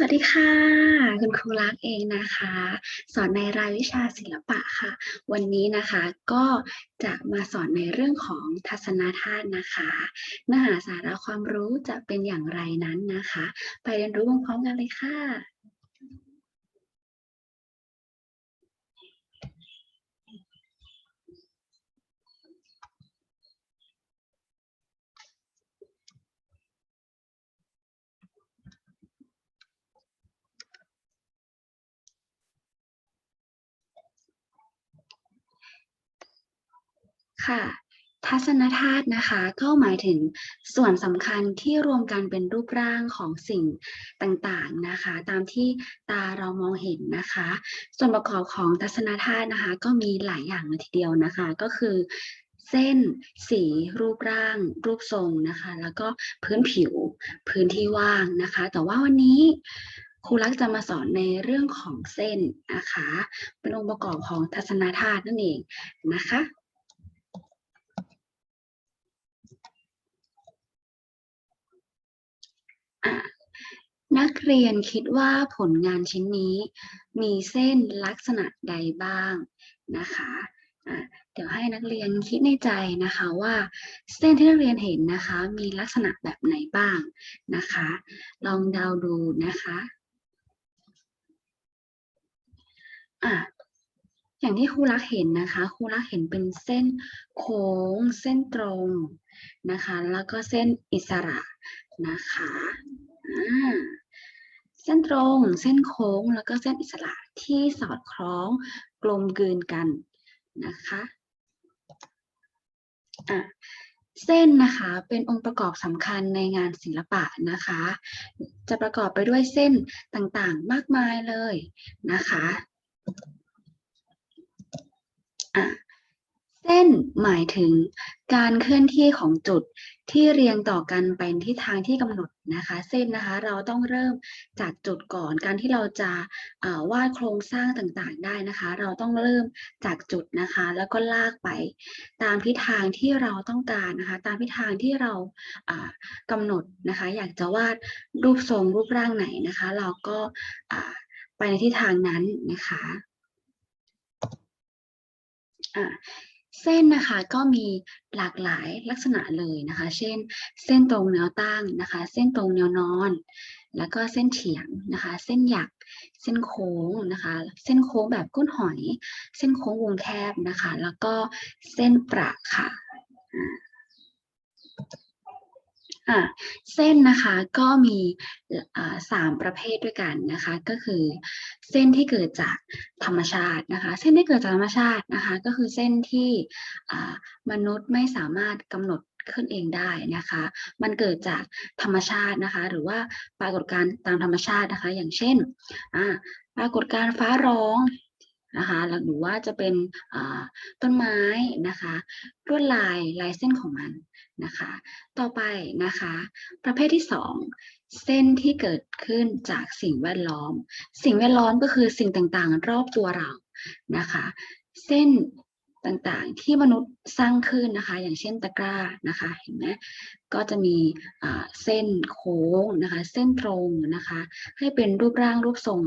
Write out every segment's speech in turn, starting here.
สวัสดีค่ะ คุณครูรักเองนะคะ สอนในรายวิชาศิลปะค่ะ วันนี้นะคะก็จะมาสอนในเรื่องของทัศนธาตุนะคะเนื้อหาสาระความรู้จะเป็นอย่างไรนั้นนะคะ ไปเรียนรู้พร้อมๆกันเลยค่ะ ค่ะ ทัศนธาตุนะคะก็หมายถึงส่วนสำคัญที่รวมกันเป็นรูปร่างของสิ่งต่างๆนะคะ ตามที่ตาเรามองเห็นนะคะ ส่วนประกอบของทัศนธาตุนะคะ ก็มีหลายอย่างเลยทีเดียวนะคะ ก็คือเส้น สี รูปร่าง รูปทรงนะคะ แล้วก็พื้นผิว พื้นที่ว่างนะคะ แต่ว่าวันนี้ครูรักจะมาสอนในเรื่องของเส้นนะคะ เป็นองค์ประกอบของทัศนธาตุนั่นเองนะคะ อะ นักเรียนคิดว่าผลงานชิ้นนี้ มีเส้นลักษณะใดบ้างนะคะะเดี๋ยวให้นักเรียนคิดในใจนะคะว่า เส้นที่นักเรียนเห็นนะคะ มีลักษณะแบบไหนบ้างนะคะ ลองเดาดูนะคะอะอย่างที่ครูรักเห็นนะคะครูรักเห็นเป็นเส้นโค้ง เส้นตรง นะคะ แล้วก็เส้นอิสระนะคะเส้นตรง เส้นโค้ง แล้วก็เส้นอิสระที่สอดคล้องกลมกลืนกันนะคะอะเส้นนะคะเป็นองค์ประกอบสำคัญในงานศิลปะนะคะ จะประกอบไปด้วยเส้นต่างๆมากมายเลยนะคะอะ เส้นหมายถึงการเคลื่อนที่ของจุดที่เรียงต่อกันไปที่ทางที่กำหนดนะคะ เส้นนะคะเราต้องเริ่มจากจุดก่อนการที่เราจะาวาดโครงสร้างต่างๆได้นะคะ เราต้องเริ่มจากจุดนะคะ แล้วก็ลากไป ตามทิศทางที่เราต้องการนะคะ ตามทิศทางที่เราากำหนดนะคะ อยากจะวาดรูปทรงรูปร่างไหนนะคะ เราก็าไปในทิศทางนั้นนะคะ เส้นนะคะก็มีหลากหลายลักษณะเลยนะคะ เช่น เส้นตรงแนวตั้งนะคะ เส้นตรงแนวนอน แล้วก็เส้นเฉียงนะคะ เส้นหยัก เส้นโค้งนะคะ เส้นโค้งแบบก้นหอย เส้นโค้งวงแคบนะคะ แล้วก็เส้นประค่ะ อะเส้นนะคะก็มีสามประเภทด้วยกันนะคะก็คือเส้นที่เกิดจากธรรมชาตินะคะเส้นที่เกิดจากธรรมชาตินะคะก็คือเส้นที่มนุษย์ไม่สามารถกำหนดขึ้นเองได้นะคะ มันเกิดจากธรรมชาตินะคะ หรือว่าปรากฏการณ์ตามธรรมชาตินะคะ อย่างเช่นปรากฏการณ์ฟ้าร้อง นะคะหรือว่าจะเป็นต้นไม้นะคะลวดลายลายเส้นของมันนะคะ ต่อไปนะคะ ประเภทที่สองเส้นที่เกิดขึ้นจากสิ่งแวดล้อม สิ่งแวดล้อมก็คือสิ่งต่างๆ รอบตัวเรานะคะ เส้น ต่างๆ ที่มนุษย์สร้างขึ้นนะคะ อย่างเช่นตะกร้านะคะเห็นไหมก็จะมีเส้นโค้งนะคะ เส้นตรงนะคะ ให้เป็นรูปร่างรูปทรง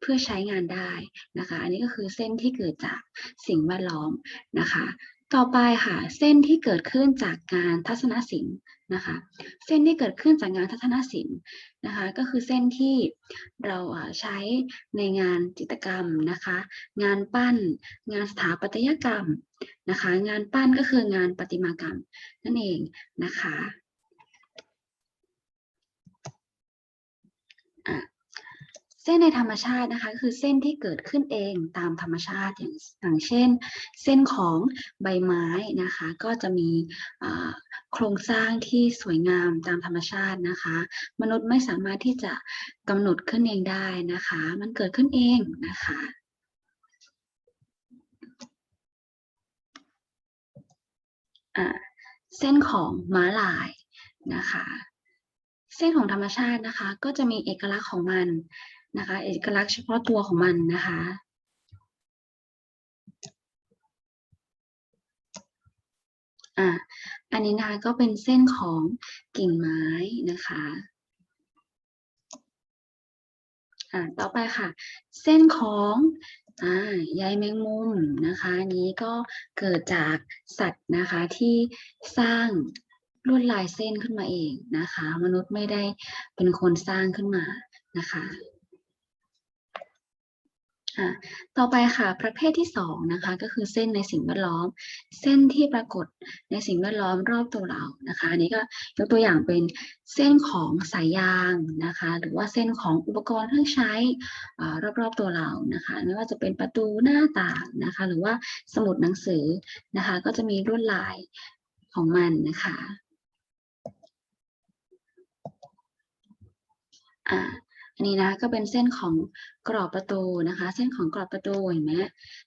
เพื่อใช้งานได้นะคะ อันนี้ก็คือเส้นที่เกิดจากสิ่งแวดล้อมนะคะ ต่อไปค่ะ เส้นที่เกิดขึ้นจากงานทัศนศิลป์ นะคะเส้นที่เกิดขึ้นจากงานทัศนศิลป์นะคะก็คือเส้นที่เราใช้ในงานจิตรกรรมนะคะงานปั้น งานสถาปัตยกรรมนะคะงานปั้นก็คืองานประติมากรรมนั่นเองนะคะ เส้นในธรรมชาตินะคะคือเส้นที่เกิดขึ้นเองตามธรรมชาติอย่างอย่างเช่น เส้นของใบไม้นะคะก็จะมีโครงสร้างที่สวยงามตามธรรมชาตินะคะ มนุษย์ไม่สามารถที่จะกำหนดขึ้นเองได้นะคะ มันเกิดขึ้นเองนะคะเส้นของม้าลายนะคะ เส้นของธรรมชาตินะคะ ก็จะมีเอกลักษณ์ของมัน นะคะ เอกลักษณ์เฉพาะตัวของมันนะคะอะอันนี้นะคะก็เป็นเส้นของกิ่งไม้นะคะอ่าต่อไปค่ะ เส้นของอ่าใยแมงมุมนะคะอันนี้ก็เกิดจากสัตว์นะคะที่สร้างลวดลายเส้นขึ้นมาเองนะคะ มนุษย์ไม่ได้เป็นคนสร้างขึ้นมานะคะ อ่าต่อไปค่ะประเภทที่สองนะคะก็คือเส้นในสิ่งแวดล้อม เส้นที่ปรากฏในสิ่งแวดล้อมรอบตัวเรานะคะอันนี้ก็ยกตัวอย่างเป็นเส้นของสายยางนะคะ หรือว่าเส้นของอุปกรณ์เครื่องใช้อรอบๆตัวเรานะคะไม่ว่าจะเป็นประตูหน้าต่างนะคะ หรือว่าสมุดหนังสือนะคะ ก็จะมีลวดลายของมันนะคะ อันนี้นะคะก็เป็นเส้นของกรอบประตูนะคะ เส้นของกรอบประตูเห็นไหม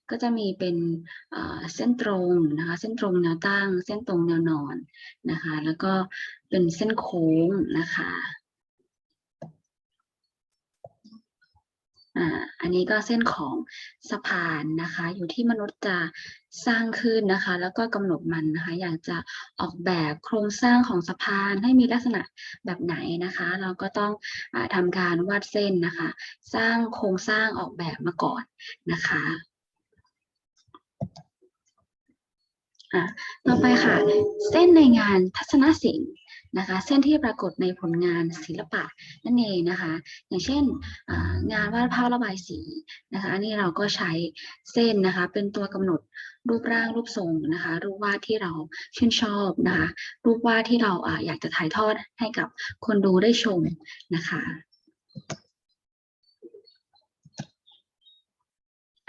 ก็จะมีเป็นเส้นตรงนะคะ เส้นตรงแนวตั้ง เส้นตรงแนวนอนนะคะ แล้วก็เป็นเส้นโค้งนะคะ อ่าอันนี้ก็เส้นของสะพานนะคะ อยู่ที่มนุษย์จะสร้างขึ้นนะคะ แล้วก็กำหนดมันนะคะ อยากจะออกแบบโครงสร้างของสะพานให้มีลักษณะแบบไหนนะคะ เราก็ต้องอาทำการวาดเส้นนะคะ สร้างโครงสร้างออกแบบมาก่อนนะคะอะต่อไปค่ะ เส้นในงานทัศนศิลป์ นะคะ เส้นที่ปรากฏในผลงานศิลปะนั่นเองนะคะ อย่างเช่นงานวาดภาพระบายสีนะคะอันนี่เราก็ใช้เส้นนะคะเป็นตัวกำหนดรูปร่างรูปทรงนะคะ รูปวาดที่เราชื่นชอบนะคะ รูปวาดที่เราอ่าอยากจะถ่ายทอดให้กับคนดูได้ชมนะคะ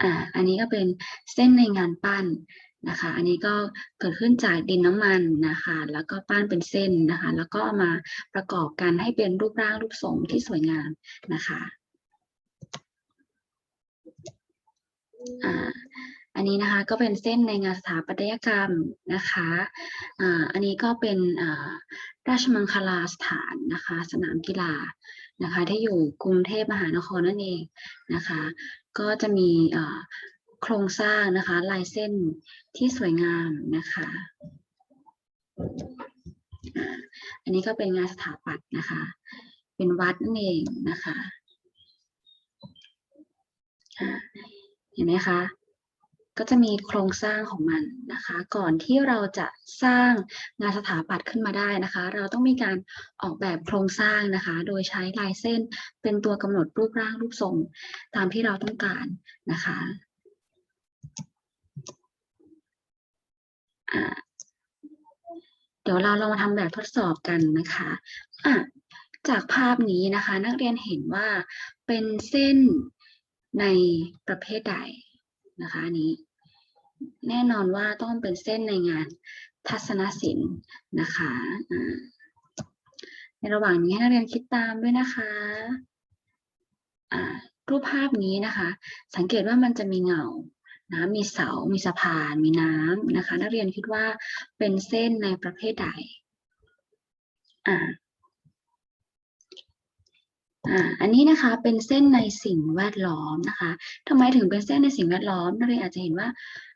อ่าอันนี้ก็เป็นเส้นในงานปั้น นะคะ อันนี้ก็เกิดขึ้นจากดินน้ำมันนะคะ แล้วก็ปั้นเป็นเส้นนะคะ แล้วก็มาประกอบกันให้เป็นรูปร่างรูปทรงที่สวยงามนะคะอ่าอันนี้นะคะก็เป็นเส้นในงานสถาปัตยกรรมนะคะอ่าอันนี้ก็เป็นอ่าราชมังคลาสถานนะคะ สนามกีฬานะคะ ที่อยู่กรุงเทพมหานครนั่นเองนะคะ ก็จะมีอ่า โครงสร้างนะคะ ลายเส้นที่สวยงามนะคะ อันนี้ก็เป็นงานสถาปัตย์นะคะ เป็นวัดนั่นเองนะคะเห็นไหมคะ ก็จะมีโครงสร้างของมันนะคะ ก่อนที่เราจะสร้างงานสถาปัตย์ขึ้นมาได้นะคะ เราต้องมีการออกแบบโครงสร้างนะคะ โดยใช้ลายเส้นเป็นตัวกำหนดรูปร่างรูปทรงตามที่เราต้องการนะคะ เดี๋ยวเราลองมาทำแบบทดสอบกันนะคะะจากภาพนี้นะคะ นักเรียนเห็นว่าเป็นเส้นในประเภทใดนะคะนี้ แน่นอนว่าต้องเป็นเส้นในงานทัศนศิลป์นะคะในระหว่างนี้ให้นักเรียนคิดตามด้วยนะคะรูปภาพนี้นะคะ สังเกตว่ามันจะมีเงา นะมีเสา มีสะพาน มีน้ำนะคะ นักเรียนคิดว่าเป็นเส้นในประเภทใด อ่า อ่า อันนี้นะคะเป็นเส้นในสิ่งแวดล้อมนะคะทำไมถึงเป็นเส้นในสิ่งแวดล้อม นักเรียนอาจจะเห็นว่า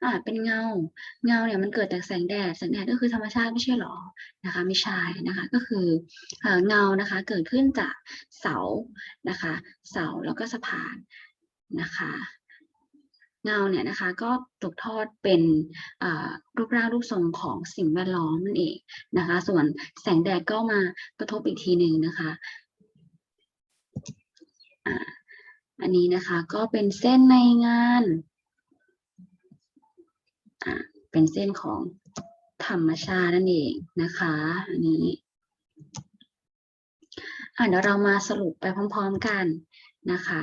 อ่า เป็นเงา เงาเนี่ยมันเกิดจากแสงแดด แสงแดดก็คือธรรมชาติไม่ใช่หรอ นะคะ ไม่ใช่นะคะ ก็คือเอ่อเงานะคะ เกิดขึ้นจากเสา นะคะ เสาแล้วก็สะพานนะคะ เงาเนี่ยนะคะก็ตกทอดเป็นรูปร่างรูปทรงของสิ่งแวดล้อมนั่นเองนะคะ ส่วนแสงแดดก็มากระทบอีกทีหนึ่งนะคะอันนี้นะคะก็เป็นเส้นในงานอ่าเป็นเส้นของธรรมชาตินั่นเองนะคะอันนี้อ่าเดี๋ยวเรามาสรุปไปพร้อม ๆกันนะคะ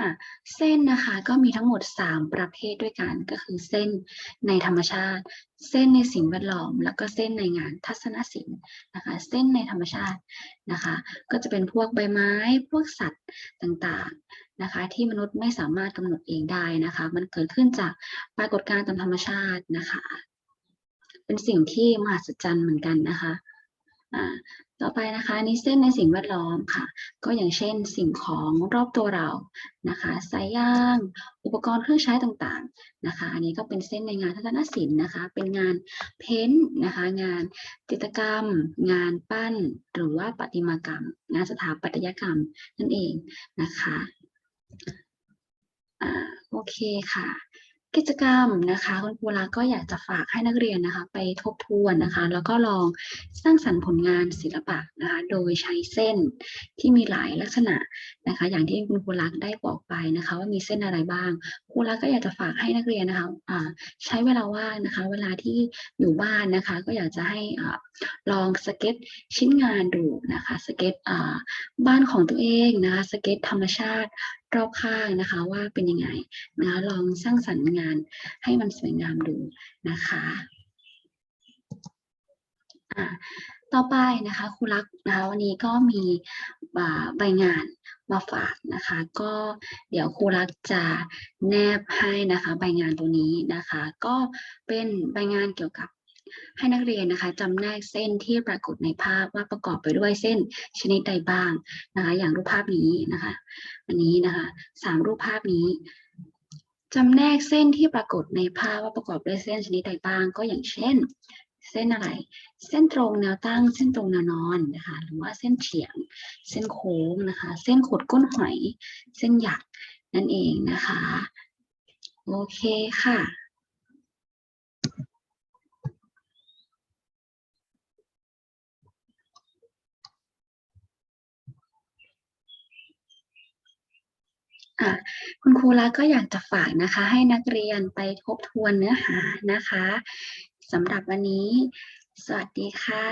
อะเส้นนะคะก็มีทั้งหมด 3 ประเภทด้วยกันก็คือเส้นในธรรมชาติ เส้นในสิ่งแวดล้อม แล้วก็เส้นในงานทัศนศิลป์นะคะเส้นในธรรมชาตินะคะ ก็จะเป็นพวกใบไม้พวกสัตว์ต่างๆนะคะ ที่มนุษย์ไม่สามารถกำหนดเองได้นะคะ มันเกิดขึ้นจากปรากฏการณ์ตามธรรมชาตินะคะ เป็นสิ่งที่มหัศจรรย์เหมือนกันนะคะ ต่อไปนะคะอันนี้เส้นในสิ่งแวดล้อมค่ะ ก็อย่างเช่นสิ่งของรอบตัวเรานะคะสายยาง อุปกรณ์เครื่องใช้ต่างๆนะคะ อันนี้ก็เป็นเส้นในงานทัศนศิลป์นะคะ เป็นงานเพ้นท์นะคะ งานจิตรกรรม งานปั้น หรือว่าประติมากรรม งานสถาปัตยกรรมนั่นเองนะคะอ่าโอเคค่ะ กิจกรรมนะคะคุณครูรักก็อยากจะฝากให้นักเรียนนะคะ ไปทบทวนนะคะ แล้วก็ลองสร้างสรรค์ผลงานศิลปะนะคะ โดยใช้เส้นที่มีหลายลักษณะนะคะ อย่างที่คุณครูรักได้บอกไปนะคะ ว่ามีเส้นอะไรบ้างครูรักก็อยากจะฝากให้นักเรียนนะคะอ่าใช้เวลาว่างนะคะ เวลาที่อยู่บ้านนะคะ ก็อยากจะให้อลองสเก็ตชิ้นงานดูนะคะสเก็ตบ้านของตัวเองนะคะสเก็ตธรรมชาติ รอบข้างนะคะ ว่าเป็นยังไงนะคะลองสร้างสรรค์งานให้มันสวยงามดูนะคะต่อไปนะคะครูรักนะคะวันนี้ก็มีอ่าใบงานมาฝากนะคะ ก็เดี๋ยวครูรักจะแนบให้นะคะ ใบงานตัวนี้นะคะ ก็เป็นใบงานเกี่ยวกับ ให้นักเรียนนะคะจำแนกเส้นที่ปรากฏในภาพว่าประกอบไปด้วยเส้นชนิดใดบ้างนะคะอย่างรูปภาพนี้นะคะอันนี้นะคะสามรูปภาพนี้จำแนกเส้นที่ปรากฏในภาพว่าประกอบด้วยเส้นชนิดใดบ้าง ก็อย่างเช่น เส้นอะไร เส้นตรงแนวตั้ง เส้นตรงแนวนอนนะคะหรือว่าเส้นเฉียง เส้นโค้งนะคะ เส้นขดก้นหอย เส้นหยักนั่นเองนะคะ โอเคค่ะ ค่ะ คุณครูละก็อยากจะฝากนะคะ ให้นักเรียนไปทบทวนเนื้อหานะคะสำหรับวันนี้ สวัสดีค่ะ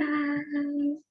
บาย